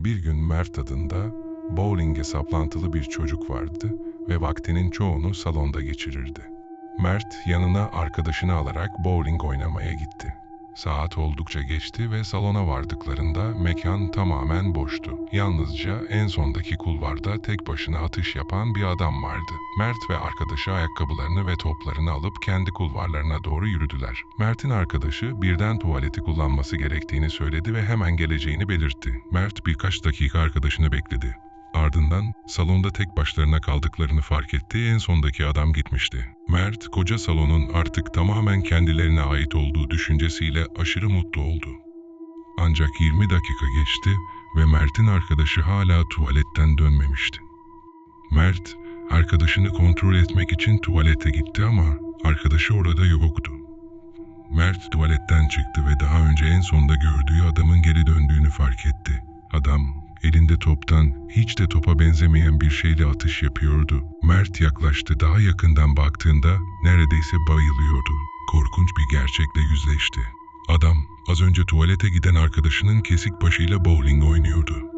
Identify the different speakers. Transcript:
Speaker 1: Bir gün Mert adında bowling'e saplantılı bir çocuk vardı ve vaktinin çoğunu salonda geçirirdi. Mert yanına arkadaşını alarak bowling oynamaya gitti. Saat oldukça geçti ve salona vardıklarında mekan tamamen boştu. Yalnızca en sondaki kulvarda tek başına atış yapan bir adam vardı. Mert ve arkadaşı ayakkabılarını ve toplarını alıp kendi kulvarlarına doğru yürüdüler. Mert'in arkadaşı birden tuvaleti kullanması gerektiğini söyledi ve hemen geleceğini belirtti. Mert birkaç dakika arkadaşını bekledi. Ardından salonda tek başlarına kaldıklarını fark etti, en sondaki adam gitmişti. Mert, koca salonun artık tamamen kendilerine ait olduğu düşüncesiyle aşırı mutlu oldu. Ancak 20 dakika geçti ve Mert'in arkadaşı hala tuvaletten dönmemişti. Mert, arkadaşını kontrol etmek için tuvalete gitti ama arkadaşı orada yoktu. Mert tuvaletten çıktı ve daha önce en sonda gördüğü adamın geri elinde toptan hiç de topa benzemeyen bir şeyle atış yapıyordu. Mert yaklaştı daha yakından baktığında neredeyse bayılıyordu. Korkunç bir gerçekle yüzleşti. Adam az önce tuvalete giden arkadaşının kesik başıyla bowling oynuyordu.